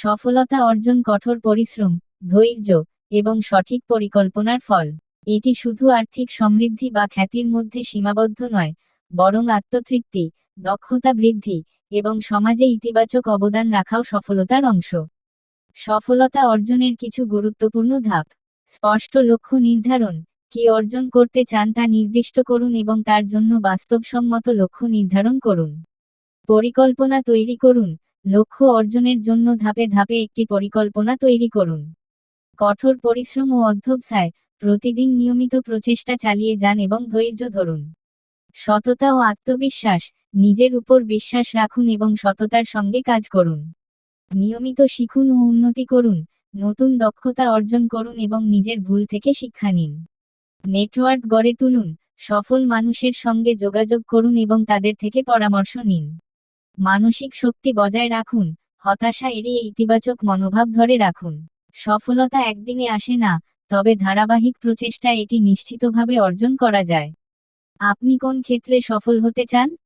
সফলতা অর্জন কঠোর পরিশ্রম, ধৈর্য, এবং সঠিক পরিকল্পনার ফল। এটি শুধু আর্থিক সমৃদ্ধি বা খ্যাতির মধ্যে সীমাবদ্ধ নয়, বরং আত্মতৃপ্তি, দক্ষতা বৃদ্ধি, এবং সমাজে ইতিবাচক অবদান রাখাও সফলতার অংশ। সফলতা অর্জনের কিছু গুরুত্বপূর্ণ ধাপ। স্পষ্ট লক্ষ্য নির্ধারণ, কি অর্জন করতে চান তা নির্দিষ্ট করুন এবং তার জন্য বাস্তবসম্মত লক্ষ্য নির্ধারণ করুন। পরিকল্পনা তৈরি করুন লক্ষ্য অর্জনের জন্য ধাপে ধাপে একটি পরিকল্পনা তৈরি করুন। কঠোর পরিশ্রম ও অধ্যবসায় প্রতিদিন নিয়মিত প্রচেষ্টা চালিয়ে যান এবং ধৈর্য ধরুন। সততা ও আত্মবিশ্বাস, নিজের উপর বিশ্বাস রাখুন এবং সততার সঙ্গে কাজ করুন। নিয়মিত শিখুন ও উন্নতি করুন, নতুন দক্ষতা অর্জন করুন এবং নিজের ভুল থেকে শিক্ষা নিন। নেটওয়ার্ক গড়ে তুলুন, সফল মানুষের সঙ্গে যোগাযোগ করুন এবং তাদের থেকে পরামর্শ নিন। মানসিক শক্তি বজায় রাখুন, হতাশা এড়িয়ে ইতিবাচক মনোভাব ধরে রাখুন। সফলতা একদিনে আসে না, তবে ধারাবাহিক প্রচেষ্টা এটি নিশ্চিতভাবে অর্জন করা যায়। আপনি কোন ক্ষেত্রে সফল হতে চান?